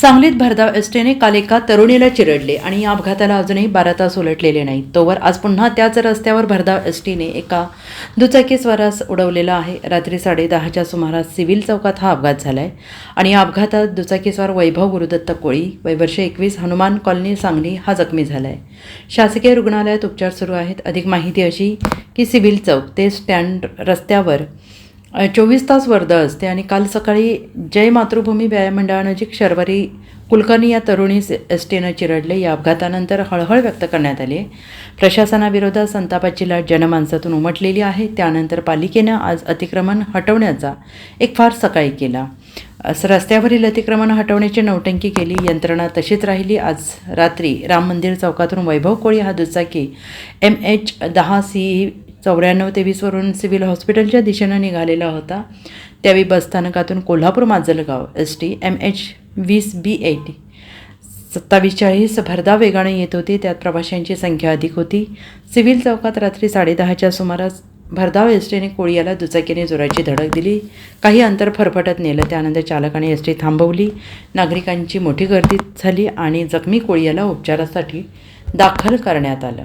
सांगलीत भरधाव एसटीने काल एका तरुणीला चिरडले आणि या अपघाताला अजूनही बारा तास उलटलेले नाहीत. तोवर आज पुन्हा त्याच रस्त्यावर भरधाव एसटीने एका दुचाकीस्वारास उडवलेला आहे. रात्री साडेदहाच्या सुमारास सिव्हिल चौकात हा अपघात झाला आहे आणि या अपघातात दुचाकीस्वार वैभव गुरुदत्त कोळी वैवर्ष एकवीस हनुमान कॉलनी सांगली हा जखमी झाला आहे शासकीय रुग्णालयात उपचार सुरू आहेत. अधिक माहिती अशी की सिव्हिल चौक ते स्टँड रस्त्यावर चोवीस तास वर्दळ असते आणि काल सकाळी जय मातृभूमी व्यायाम मंडळानजीक शर्वरी कुलकर्णी या तरुणीस एस टीनं चिरडले या अपघातानंतर हळहळ व्यक्त करण्यात आली. प्रशासनाविरोधात संतापाची लाट जनमानसातून उमटलेली आहे. त्यानंतर पालिकेनं आज अतिक्रमण हटवण्याचा एक फार सकाळी केला. असं रस्त्यावरील अतिक्रमण हटवण्याची नौटंकी केली यंत्रणा तशीच राहिली. आज रात्री राम मंदिर चौकातून वैभव कोळी हा दुचाकी एम एच दहा सी चौऱ्याण्णव तेवीसवरून सिव्हिल हॉस्पिटलच्या दिशेनं निघालेला होता. त्यावेळी बसस्थानकातून Kolhapur Majalgaon S T M H वीस बी एटी सत्तावीस चाळीस भरधाव वेगाने येत होती. त्यात प्रवाशांची संख्या अधिक होती. सिव्हिल चौकात रात्री साडेदहाच्या सुमारास भरधाव एस टीने कोळियाला दुचाकीने जोराची धडक दिली. काही अंतर फरफटत नेलं. त्यानंतर चालकाने एस टी थांबवली. नागरिकांची मोठी गर्दी झाली आणि जखमी कोळियाला उपचारासाठी दाखल करण्यात आलं.